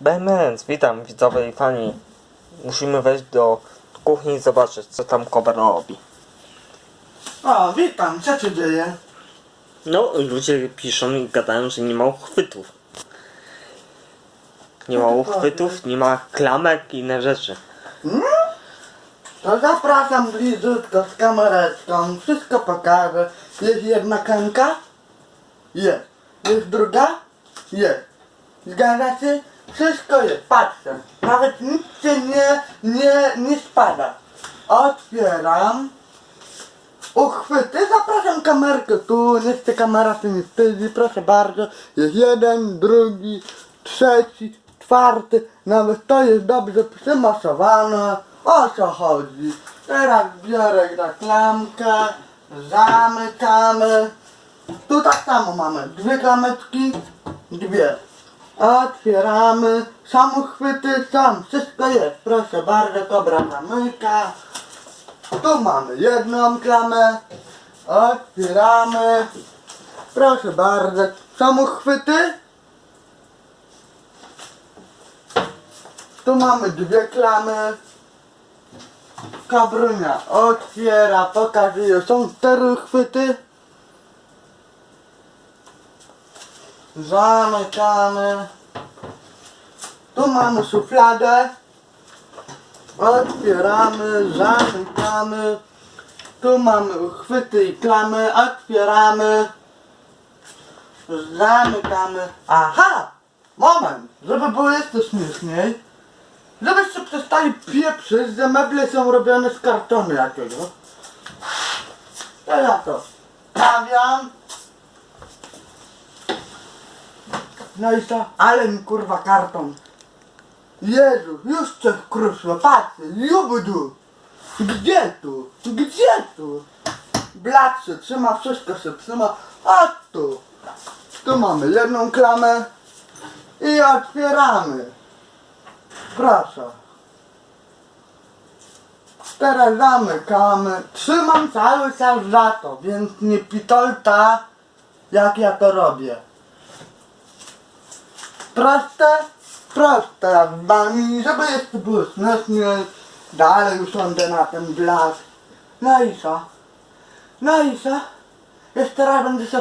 Będąc, witam widzowie i fani. Musimy wejść do kuchni i zobaczyć, co tam Kober robi. O, witam, co się dzieje? No, ludzie piszą i gadają, że nie ma uchwytów. Nie ma uchwytów, nie ma klamek i inne rzeczy. To zapraszam bliziutko z kamereczką, wszystko pokażę. Jest jedna klamka? Jest. Jest druga? Jest. Zgadza się? Wszystko jest, patrzę. Nawet nic się nie, nie, nie spada. Otwieram. Uchwyty, zapraszam kamerkę tu, niech ta kamera się nie wstydzi, proszę bardzo. Jest jeden, drugi, trzeci, czwarty, nawet to jest dobrze przymocowane. O co chodzi? Teraz biorę na klamkę, zamykamy. Tu tak samo mamy, dwie klameczki, dwie. Otwieramy, są uchwyty, są, wszystko jest, proszę bardzo, kobra zamyka. Tu mamy jedną klamę. Otwieramy. Proszę bardzo. Są uchwyty. Tu mamy dwie klamy. Kabrunia otwiera, pokazuje. Są cztery uchwyty. Zamykamy. Tu mamy szufladę. Otwieramy, zamykamy. Tu mamy uchwyty i klamy. Otwieramy. Zamykamy. Aha! Moment! Żeby było jeszcze śmieszniej. Żebyście przestali pieprzyć, że meble są robione z kartonu jakiego. To ja to stawiam. No i co? Ale mi kurwa karton Jezu, już coś krusło, patrzcie, jubudu! Gdzie tu? Gdzie tu? Blat się trzyma, wszystko się trzyma, a tu! Tu mamy jedną klamę i otwieramy. Proszę. Teraz zamykamy. Trzymam cały czas za to, więc nie pitolta, jak ja to robię. Proste? Proste jak w bani, żeby jeszcze było śmiesznie. Dalej usiądę na ten blask. No i co? No i co? Jeszcze raz będę się